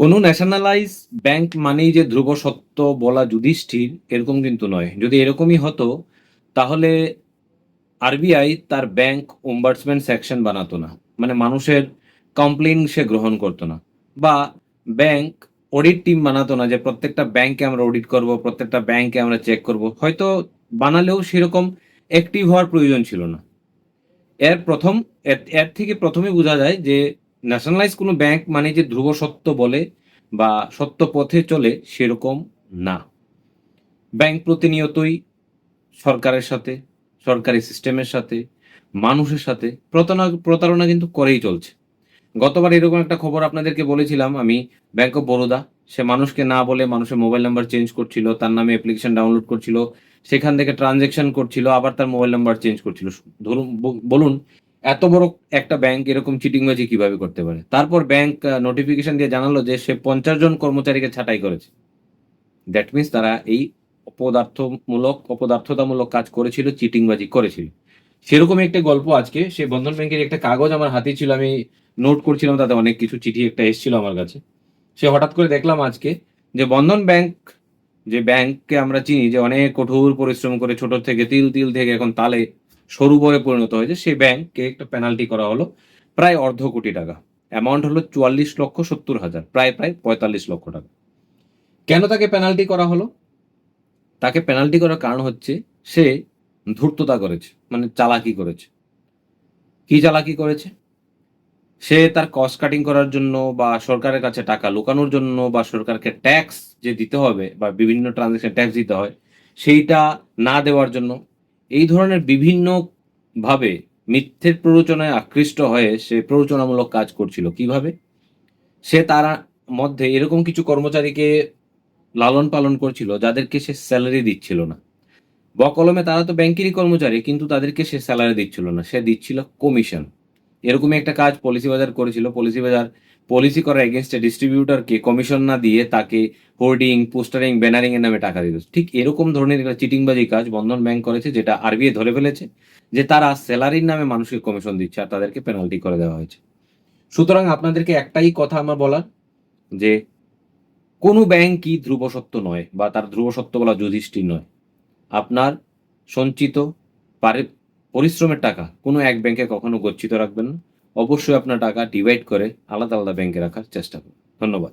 কোনো nationalise bank মানেই যে ধ্রুব সত্য বলা যুধিষ্ঠির, এরকম কিন্তু নয়। যদি এরকমই হতো, তাহলে আরবিআই তার ব্যাংক ওম্বার্সমেন্ট সেকশন বানাতো না। মানে মানুষের কমপ্লেন সে গ্রহণ করতো না। বা ব্যাংক অডিট টিম বানাতো না যে প্রত্যেকটা ব্যাংকে আমরা অডিট করব, প্রত্যেকটা ব্যাংকে আমরা চেক করব। হয়তো বানালেও সেরকম অ্যাক্টিভ হওয়ার প্রয়োজন ছিল না। এর প্রথম এর থেকে প্রথমে বোঝা যায় যে ন্যাশনালাইজ কোনো ব্যাংক মানে যে ধ্রুব সত্য বলে বা সত্য পথে চলে সেরকম না। ব্যাংক প্রতিনিয়তই সরকারের সাথে, সরকারি সিস্টেমের সাথে, মানুষের সাথে প্রতারণা প্রতারণা কিন্তু করেই চলছে। গতবার এরকম একটা খবর আপনাদেরকে বলেছিলাম, আমি ব্যাংক অফ বরোদা, সে মানুষকে না বলে মানুষের মোবাইল নাম্বার চেঞ্জ করছিল, তার নামে অ্যাপ্লিকেশন ডাউনলোড করছিল, সেখান থেকে ট্রানজেকশন করছিল, আবার তার মোবাইল নাম্বার চেঞ্জ করছিল। ধরুন বলুন এত বড় একটা ব্যাংক এরকম চিটিংবাজি কীভাবে করতে পারে? তারপর ব্যাংক নোটিফিকেশন দিয়ে জানালো যে সে পঞ্চাশ জন কর্মচারীকে ছাঁটাই করেছে। দ্যাট মিনস তারা এই অপদার্থমূলক, অপদার্থতামূলক কাজ করেছিল চিটিংবাজি করেছিল। সেরকম একটা গল্প আজকে, সে বন্ধন ব্যাংকের একটা কাগজ আমার হাতে ছিল, আমি নোট করছিলাম, তাতে অনেক কিছু চিঠি একটা এসেছিল আমার কাছে। সে হঠাৎ করে দেখলাম আজকে যে বন্ধন ব্যাংক যে ব্যাংককে আমরা চিনি, যে অনেক কঠোর পরিশ্রম করে, ছোট থেকে তিল তিল থেকে এখন তালে সরু বয়ে পরিণত হয়েছে, সেই ব্যাংককে একটা পেনাল্টি করা হলো প্রায় অর্ধ কোটি টাকা। অ্যামাউন্ট হলো চুয়াল্লিশ লক্ষ সত্তর হাজার, প্রায় প্রায় পঁয়তাল্লিশ লক্ষ টাকা। কেন তাকে পেনাল্টি করা হলো? তাকে পেনাল্টি করার কারণ হচ্ছে সে ধূর্ততা করেছে মানে চালাকি করেছে। কি চালাকি করেছে? সে তার কস্ট কাটিং করার জন্য বা সরকারের কাছে টাকা লুকানোর জন্য বা সরকারকে ট্যাক্স যে দিতে হবে বা বিভিন্ন ট্রানজেকশন ট্যাক্স দিতে হয়, সেইটা না দেওয়ার জন্য এই ধরনের বিভিন্নভাবে মিথ্যের প্ররোচনায় আকৃষ্ট হয়ে সে প্ররোচনামূলক কাজ করছিল। কীভাবে? সে তার মধ্যে এরকম কিছু কর্মচারীকে লালন পালন করছিল যাদেরকে সে স্যালারি দিচ্ছিল না। বকলমে তারা তো ব্যাংকেরই কর্মচারী, কিন্তু তাদেরকে সে স্যালারি দিচ্ছিল না। সে দিচ্ছিল কমিশন। এরকমই একটা কাজ পলিসি বাজার করেছিল। পলিসি বাজার পলিসি করার এগেনস্টে ডিস্ট্রিবিউটরকে কমিশন না দিয়ে তাকে হোর্ডিং পোস্টারিং ব্যানারিং এর নামে টাকা দিত। ঠিক এরকম ধরনের একটা চিটিংবাজি কাজ বন্ধন ব্যাংক করেছে, যেটা আরবিআই ধরে ফেলেছে, যে তারা স্যালারির নামে মানুষকে কমিশন দিচ্ছে আর তাদেরকে পেনাল্টি করে দেওয়া হয়েছে। সুতরাং আপনাদেরকে একটাই কথা আমার বলার, যে কোনো ব্যাংকই ধ্রুব সত্য নয় বা তার ধ্রুব সত্য বলা যুধিষ্ঠির নয়। আপনার সঞ্চিত পরিশ্রমের টাকা, কোনো এক ব্যাংকে কখনো গচ্ছিত রাখবেন না। অবশ্যই আপনার টাকা ডিভাইড করে আলাদা আলাদা ব্যাংকে রাখার চেষ্টা করুন। ধন্যবাদ।